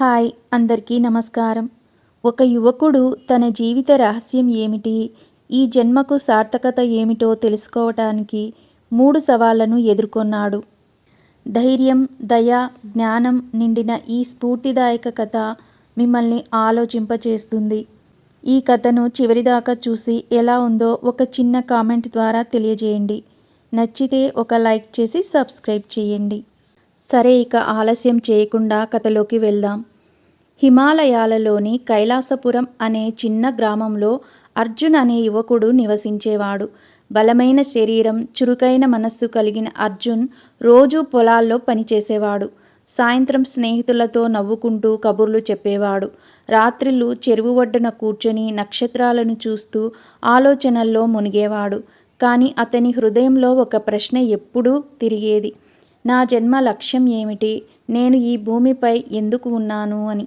Hi అందరికీ నమస్కారం. ఒక యువకుడు తన జీవిత రహస్యం ఏమిటి? ఈ జన్మకు సార్థకత ఏమిటో తెలుసుకోవటానికి మూడు సవాళ్ళను ఎదుర్కొన్నాడు. ధైర్యం దయ జ్ఞానం నిండిన ఈ స్ఫూర్తిదాయక కథ మిమ్మల్ని ఆలోచింపచేస్తుంది. ఈ కథను చివరిదాకా చూసి ఎలా ఉందో ఒక చిన్న కామెంట్ ద్వారా తెలియజేయండి. నచ్చితే ఒక లైక్ చేసి సబ్స్క్రైబ్ చేయండి. సరే ఇక ఆలస్యం చేయకుండా కథలోకి వెళ్దాం. హిమాలయాలలోని కైలాసపురం అనే చిన్న గ్రామంలో అర్జున్ అనే యువకుడు నివసించేవాడు. బలమైన శరీరం చురుకైన మనస్సు కలిగిన అర్జున్ రోజూ పొలాల్లో పనిచేసేవాడు. సాయంత్రం స్నేహితులతో నవ్వుకుంటూ కబుర్లు చెప్పేవాడు. రాత్రిళ్ళు చెరువు ఒడ్డున కూర్చొని నక్షత్రాలను చూస్తూ ఆలోచనల్లో మునిగేవాడు. కానీ అతని హృదయంలో ఒక ప్రశ్న ఎప్పుడూ తిరిగేది. నా జన్మ లక్ష్యం ఏమిటి? నేను ఈ భూమిపై ఎందుకు ఉన్నాను అని.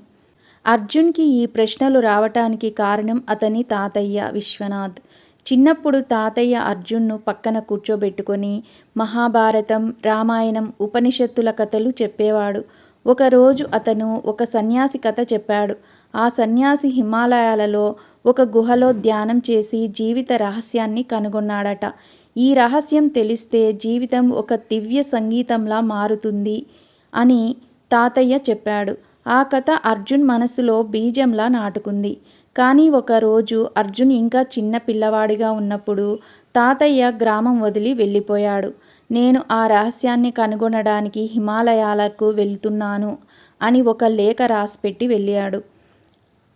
అర్జున్కి ఈ ప్రశ్నలు రావటానికి కారణం అతని తాతయ్య విశ్వనాథ్. చిన్నప్పుడు తాతయ్య అర్జున్ను పక్కన కూర్చోబెట్టుకొని మహాభారతం రామాయణం ఉపనిషత్తుల కథలు చెప్పేవాడు. ఒకరోజు అతను ఒక సన్యాసి కథ చెప్పాడు. ఆ సన్యాసి హిమాలయాలలో ఒక గుహలో ధ్యానం చేసి జీవిత రహస్యాన్ని కనుగొన్నాడట. ఈ రహస్యం తెలిస్తే జీవితం ఒక దివ్య సంగీతంలా మారుతుంది అని తాతయ్య చెప్పాడు. ఆ కథ అర్జున్ మనసులో బీజంలా నాటుకుంది. కానీ ఒకరోజు అర్జున్ ఇంకా చిన్న పిల్లవాడిగా ఉన్నప్పుడు తాతయ్య గ్రామం వదిలి వెళ్ళిపోయాడు. నేను ఆ రహస్యాన్ని కనుగొనడానికి హిమాలయాలకు వెళ్తున్నాను అని ఒక లేఖ రాసిపెట్టి వెళ్ళాడు.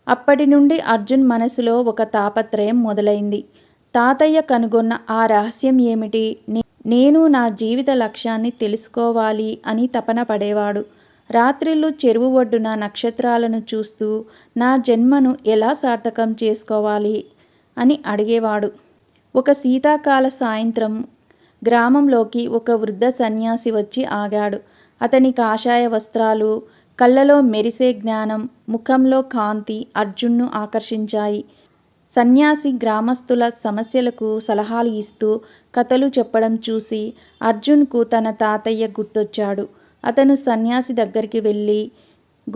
అప్పటి నుండి అర్జున్ మనసులో ఒక తాపత్రయం మొదలైంది. తాతయ్య కనుగొన్న ఆ రహస్యం ఏమిటి? నేను నా జీవిత లక్ష్యాన్ని తెలుసుకోవాలి అని తపన పడేవాడు. రాత్రిళ్ళు చెరువు ఒడ్డున నక్షత్రాలను చూస్తూ నా జన్మను ఎలా సార్థకం చేసుకోవాలి అని అడిగేవాడు. ఒక శీతాకాల సాయంత్రం గ్రామంలోకి ఒక వృద్ధ సన్యాసి వచ్చి ఆగాడు. అతని కాషాయ వస్త్రాలు కళ్ళలో మెరిసే జ్ఞానం ముఖంలో కాంతి అర్జున్ను ఆకర్షించాయి. సన్యాసి గ్రామస్తుల సమస్యలకు సలహాలు ఇస్తూ కథలు చెప్పడం చూసి అర్జున్కు తన తాతయ్య గుర్తొచ్చాడు. అతను సన్యాసి దగ్గరికి వెళ్ళి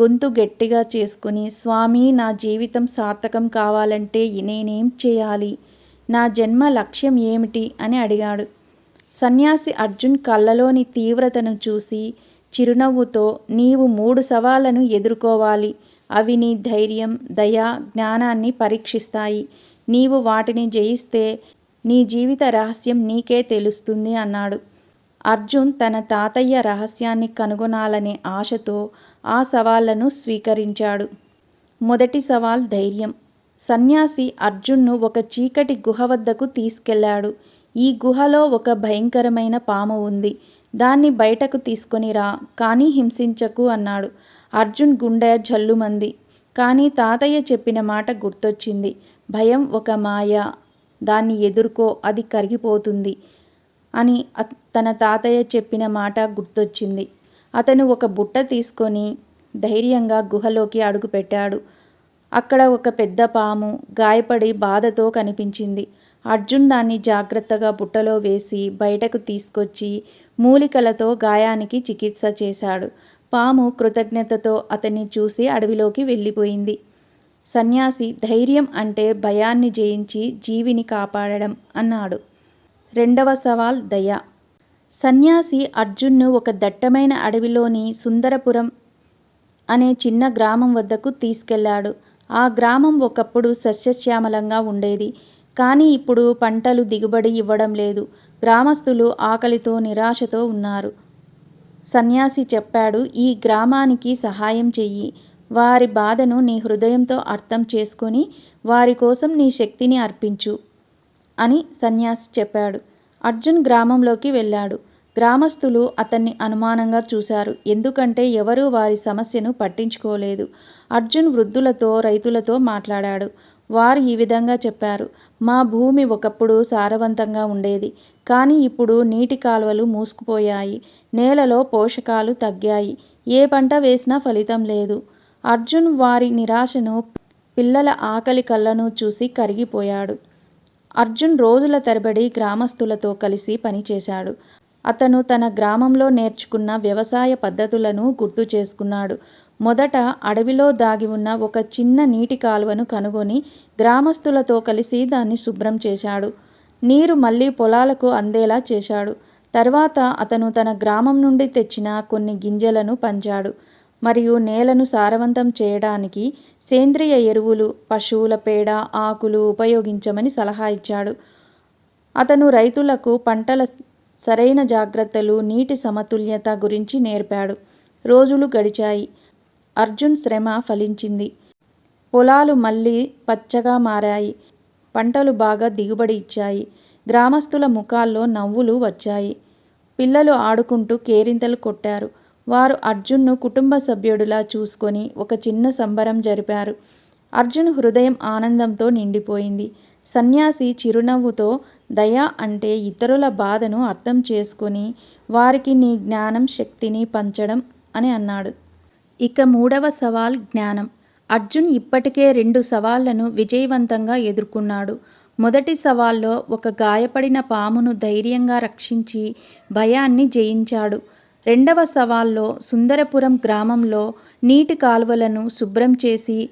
గొంతు గట్టిగా చేసుకుని స్వామి నా జీవితం సార్థకం కావాలంటే నేనేం చేయాలి? నా జన్మ లక్ష్యం ఏమిటి? అని అడిగాడు. సన్యాసి అర్జున్ కళ్ళలోని తీవ్రతను చూసి చిరునవ్వుతో నీవు మూడు సవాళ్ళను ఎదుర్కోవాలి. అవి నీ ధైర్యం దయ జ్ఞానాన్ని పరీక్షిస్తాయి. నీవు వాటిని జయిస్తే నీ జీవిత రహస్యం నీకే తెలుస్తుంది అన్నాడు. అర్జున్ తన తాతయ్య రహస్యాన్ని కనుగొనాలనే ఆశతో ఆ సవాళ్ళను స్వీకరించాడు. మొదటి సవాల్ ధైర్యం. సన్యాసి అర్జున్ను ఒక చీకటి గుహ వద్దకు తీసుకెళ్ళాడు. ఈ గుహలో ఒక భయంకరమైన పాము ఉంది. దాన్ని బయటకు తీసుకొని రా కానీ హింసించకు అన్నాడు. అర్జున్ గుండె జల్లుమంది. కానీ తాతయ్య చెప్పిన మాట గుర్తొచ్చింది. భయం ఒక మాయ. దాన్ని ఎదుర్కో అది కరిగిపోతుంది అని తన తాతయ్య చెప్పిన మాట గుర్తొచ్చింది. అతను ఒక బుట్ట తీసుకొని ధైర్యంగా గుహలోకి అడుగుపెట్టాడు. అక్కడ ఒక పెద్ద పాము గాయపడి బాధతో కనిపించింది. అర్జున్ దాన్ని జాగ్రత్తగా బుట్టలో వేసి బయటకు తీసుకొచ్చి మూలికలతో గాయానికి చికిత్స చేశాడు. పాము కృతజ్ఞతతో అతన్ని చూసి అడవిలోకి వెళ్ళిపోయింది. సన్యాసి ధైర్యం అంటే భయాన్ని జయించి జీవిని కాపాడడం అన్నాడు. రెండవ సవాల్ దయ సన్యాసి అర్జున్ను ఒక దట్టమైన అడవిలోని సుందరపురం అనే చిన్న గ్రామం వద్దకు తీసుకెళ్ళాడు. ఆ గ్రామం ఒకప్పుడు సస్యశ్యామలంగా ఉండేది. కానీ ఇప్పుడు పంటలు దిగుబడి ఇవ్వడం లేదు. గ్రామస్తులు ఆకలితో నిరాశతో ఉన్నారు. సన్యాసి చెప్పాడు ఈ గ్రామానికి సహాయం చెయ్యి. వారి బాధను నీ హృదయంతో అర్థం చేసుకొని వారి కోసం నీ శక్తిని అర్పించు అని సన్యాసి చెప్పాడు. అర్జున్ గ్రామంలోకి వెళ్ళాడు. గ్రామస్తులు అతన్ని అనుమానంగా చూశారు. ఎందుకంటే ఎవరూ వారి సమస్యను పట్టించుకోలేదు. అర్జున్ వృద్ధులతో రైతులతో మాట్లాడాడు. వారు ఈ విధంగా చెప్పారు మా భూమి ఒకప్పుడు సారవంతంగా ఉండేది కానీ ఇప్పుడు నీటి కాలువలు మూసుకుపోయాయి నేలలో పోషకాలు తగ్గాయి ఏ పంట వేసినా ఫలితం లేదు అర్జున్ వారి నిరాశను పిల్లల ఆకలి కళ్ళను చూసి కరిగిపోయాడు. అర్జున్ రోజుల తరబడి గ్రామస్తులతో కలిసి పనిచేశాడు అతను తన గ్రామంలో నేర్చుకున్న వ్యవసాయ పద్ధతులను గుర్తు చేసుకున్నాడు. మొదట అడవిలో దాగి ఉన్న ఒక చిన్న నీటి కాలువను కనుగొని గ్రామస్తులతో కలిసి దాన్ని శుభ్రం చేశాడు. నీరు మళ్ళీ పొలాలకు అందేలా చేశాడు. తర్వాత అతను తన గ్రామం నుండి తెచ్చిన కొన్ని గింజలను పంచాడు. మరియు నేలను సారవంతం చేయడానికి సేంద్రియ ఎరువులు పశువుల పేడ ఆకులు ఉపయోగించమని సలహా ఇచ్చాడు. అతను రైతులకు పంటల సరైన జాగ్రత్తలు నీటి సమతుల్యత గురించి నేర్పాడు. రోజులు గడిచాయి. అర్జున్ శ్రమ ఫలించింది. పొలాలు మళ్ళీ పచ్చగా మారాయి. పంటలు బాగా దిగుబడి ఇచ్చాయి. గ్రామస్తుల ముఖాల్లో నవ్వులు వచ్చాయి. పిల్లలు ఆడుకుంటూ కేరింతలు కొట్టారు. వారు అర్జున్ను కుటుంబ సభ్యుడిలా చూసుకొని ఒక చిన్న సంబరం జరిపారు. అర్జున్ హృదయం ఆనందంతో నిండిపోయింది. సన్యాసి చిరునవ్వుతో దయ అంటే ఇతరుల బాధను అర్థం చేసుకొని వారికి నీ జ్ఞానం శక్తిని పంచడం అని అన్నాడు. ఇక మూడవ సవాల్ జ్ఞానం. అర్జున్ ఇప్పటికే రెండు సవాళ్ళను విజయవంతంగా ఎదుర్కొన్నాడు. మొదటి సవాల్లో ఒక గాయపడిన పామును ధైర్యంగా రక్షించి భయాన్ని జయించాడు. రెండవ సవాల్లో సుందరపురం గ్రామంలో నీటి కాలువలను శుభ్రం చేసి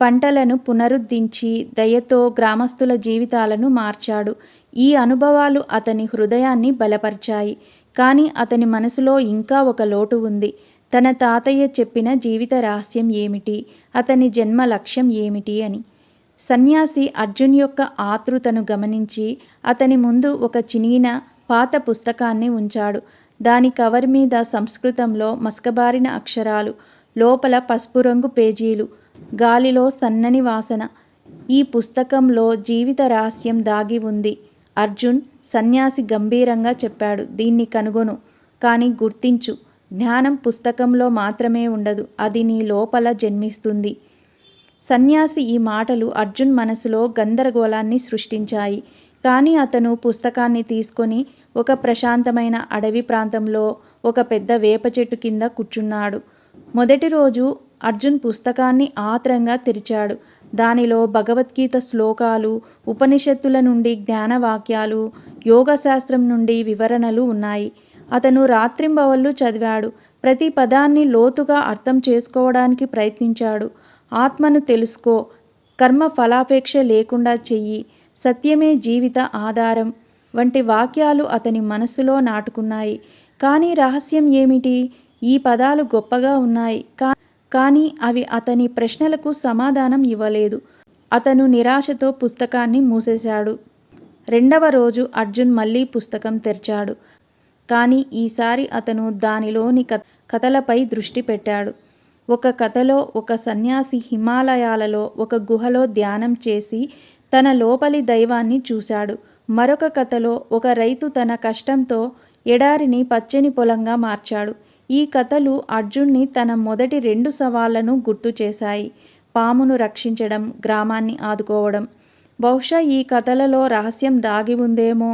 పంటలను పునరుద్ధరించి దయతో గ్రామస్తుల జీవితాలను మార్చాడు. ఈ అనుభవాలు అతని హృదయాన్ని బలపరిచాయి. కానీ అతని మనసులో ఇంకా ఒక లోటు ఉంది. తన తాతయ్య చెప్పిన జీవిత రహస్యం ఏమిటి? అతని జన్మ లక్ష్యం ఏమిటి అని. సన్యాసి అర్జున్ యొక్క ఆతృతను గమనించి అతని ముందు ఒక చినిగిన పాత పుస్తకాన్ని ఉంచాడు. దాని కవర్ మీద సంస్కృతంలో మస్కబారిన అక్షరాలు లోపల పసుపు రంగు పేజీలు గాలిలో సన్నని వాసన. ఈ పుస్తకంలో జీవిత రహస్యం దాగి ఉంది. అర్జున్ సన్యాసి గంభీరంగా చెప్పాడు దీన్ని కనుగొను కానీ గుర్తించు. జ్ఞానం పుస్తకంలో మాత్రమే ఉండదు. అది నీ లోపల జన్మిస్తుంది. సన్యాసి ఈ మాటలు అర్జున్ మనసులో గందరగోళాన్ని సృష్టించాయి. కానీ అతను పుస్తకాన్ని తీసుకొని ఒక ప్రశాంతమైన అడవి ప్రాంతంలో ఒక పెద్ద వేప చెట్టు కింద కూర్చున్నాడు. మొదటి రోజు అర్జున్ పుస్తకాన్ని ఆత్రంగా తెరిచాడు. దానిలో భగవద్గీత శ్లోకాలు ఉపనిషత్తుల నుండి జ్ఞానవాక్యాలు యోగశాస్త్రం నుండి వివరణలు ఉన్నాయి. అతను రాత్రింబవళ్ళు చదివాడు. ప్రతి పదాన్ని లోతుగా అర్థం చేసుకోవడానికి ప్రయత్నించాడు. ఆత్మను తెలుసుకో. కర్మ ఫలాపేక్ష లేకుండా చెయ్యి. సత్యమే జీవిత ఆధారం. వంటి వాక్యాలు అతని మనస్సులో నాటుకున్నాయి. కానీ రహస్యం ఏమిటి? ఈ పదాలు గొప్పగా ఉన్నాయి. కా కానీ అవి అతని ప్రశ్నలకు సమాధానం ఇవ్వలేదు. అతను నిరాశతో పుస్తకాన్ని మూసేశాడు. రెండవ రోజు అర్జున్ మళ్ళీ పుస్తకం తెరిచాడు. కానీ ఈసారి అతను దానిలోని క కథలపై దృష్టి పెట్టాడు. ఒక కథలో ఒక సన్యాసి హిమాలయాలలో ఒక గుహలో ధ్యానం చేసి తన లోపలి దైవాన్ని చూశాడు. మరొక కథలో ఒక రైతు తన కష్టంతో ఎడారిని పచ్చని పొలంగా మార్చాడు. ఈ కథలు అర్జున్ని తన మొదటి రెండు సవాళ్ళను గుర్తు చేశాయి. పామును రక్షించడం గ్రామాన్ని ఆదుకోవడం. బహుశా ఈ కథలలో రహస్యం దాగి ఉందేమో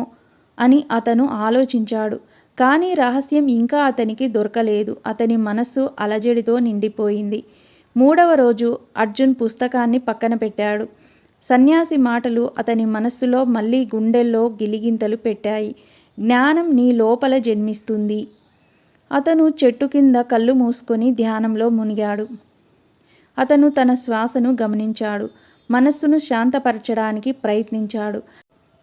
అని అతను ఆలోచించాడు. కానీ రహస్యం ఇంకా అతనికి దొరకలేదు. అతని మనస్సు అలజడితో నిండిపోయింది. మూడవ రోజు అర్జున్ పుస్తకాన్ని పక్కన పెట్టాడు. సన్యాసి మాటలు అతని మనస్సులో మళ్ళీ గుండెల్లో గిలిగింతలు పెట్టాయి. జ్ఞానం నీ లోపల జన్మిస్తుంది. అతను చెట్టు కింద కళ్ళు మూసుకొని ధ్యానంలో మునిగాడు. అతను తన శ్వాసను గమనించాడు. మనస్సును శాంతపరచడానికి ప్రయత్నించాడు.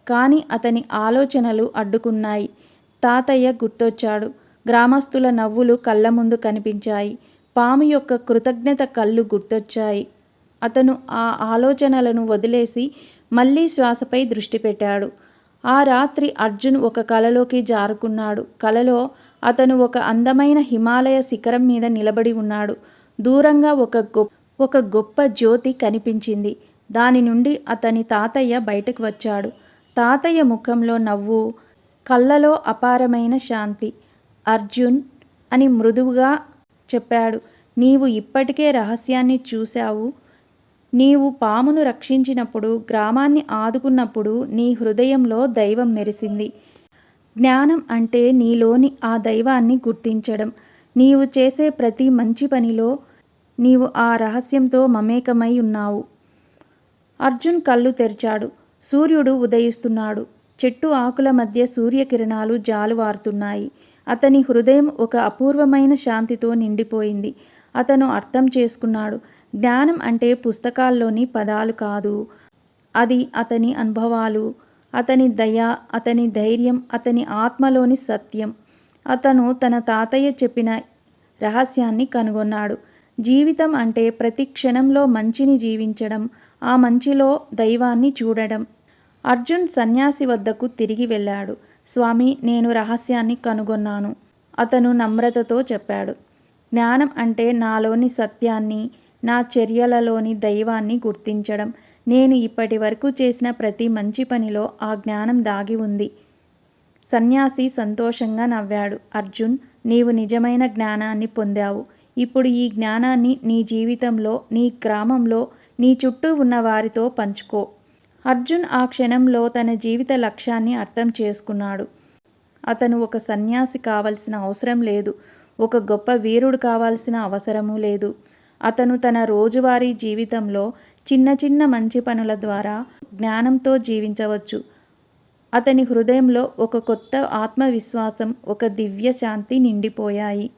కానీ అతని ఆలోచనలు అడ్డుకున్నాయి. తాతయ్య గుర్తొచ్చాడు. గ్రామస్తుల నవ్వులు కళ్ళ ముందు కనిపించాయి. పాము యొక్క కృతజ్ఞత కళ్ళు గుర్తొచ్చాయి. అతను ఆ ఆలోచనలను వదిలేసి మళ్ళీ శ్వాసపై దృష్టి పెట్టాడు. ఆ రాత్రి అర్జున్ ఒక కలలోకి జారుకున్నాడు. కలలో అతను ఒక అందమైన హిమాలయ శిఖరం మీద నిలబడి ఉన్నాడు. దూరంగా ఒక గొప్ప ఒక గొప్ప జ్యోతి కనిపించింది. దాని నుండి అతని తాతయ్య బయటకు వచ్చాడు. తాతయ్య ముఖంలో నవ్వు కళ్ళలో అపారమైన శాంతి. అర్జున్ అని మృదువుగా చెప్పాడు. నీవు ఇప్పటికే రహస్యాన్ని చూశావు. నీవు పామును రక్షించినప్పుడు గ్రామాన్ని ఆదుకున్నప్పుడు నీ హృదయంలో దైవం మెరిసింది. జ్ఞానం అంటే నీలోని ఆ దైవాన్ని గుర్తించడం. నీవు చేసే ప్రతి మంచి పనిలో నీవు ఆ రహస్యంతో మమేకమై ఉన్నావు. అర్జున్ కళ్ళు తెరిచాడు. సూర్యుడు ఉదయిస్తున్నాడు. చెట్టు ఆకుల మధ్య సూర్యకిరణాలు జాలువారుతున్నాయి. అతని హృదయం ఒక అపూర్వమైన శాంతితో నిండిపోయింది. అతను అర్థం చేసుకున్నాడు. జ్ఞానం అంటే పుస్తకాల్లోని పదాలు కాదు. అది అతని అనుభవాలు అతని దయ అతని ధైర్యం అతని ఆత్మలోని సత్యం. అతను తన తాతయ్య చెప్పిన రహస్యాన్ని కనుగొన్నాడు. జీవితం అంటే ప్రతి క్షణంలో మంచిని జీవించడం ఆ మంచిలో దైవాన్ని చూడడం. అర్జున్ సన్యాసి వద్దకు తిరిగి వెళ్ళాడు. స్వామి నేను రహస్యాన్ని కనుగొన్నాను. అతను నమ్రతతో చెప్పాడు. జ్ఞానం అంటే నాలోని సత్యాన్ని నా చర్యలలోని దైవాన్ని గుర్తించడం. నేను ఇప్పటి వరకు చేసిన ప్రతి మంచి పనిలో ఆ జ్ఞానం దాగి ఉంది. సన్యాసి సంతోషంగా నవ్వాడు. అర్జున్ నీవు నిజమైన జ్ఞానాన్ని పొందావు. ఇప్పుడు ఈ జ్ఞానాన్ని నీ జీవితంలో నీ గ్రామంలో నీ చుట్టూ ఉన్న వారితో పంచుకో. అర్జున్ ఆ క్షణంలో తన జీవిత లక్ష్యాన్ని అర్థం చేసుకున్నాడు. అతను ఒక సన్యాసి కావలసిన అవసరం లేదు. ఒక గొప్ప వీరుడు కావాల్సిన అవసరము లేదు. అతను తన రోజువారీ జీవితంలో చిన్న చిన్న మంచి పనుల ద్వారా జ్ఞానంతో జీవించవచ్చు. అతని హృదయంలో ఒక కొత్త ఆత్మవిశ్వాసం ఒక దివ్య శాంతి నిండిపోయాయి.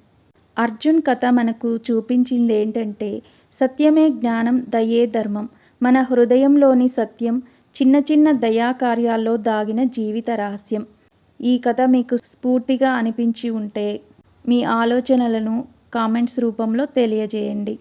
అర్జున్ కథ మనకు చూపించింది ఏంటంటే సత్యమే జ్ఞానం దయే ధర్మం. మన హృదయంలోని సత్యం చిన్న చిన్న దయాకార్యాల్లో దాగిన జీవిత రహస్యం. ఈ కథ మీకు స్ఫూర్తిగా అనిపించి ఉంటే మీ ఆలోచనలను కామెంట్స్ రూపంలో తెలియజేయండి.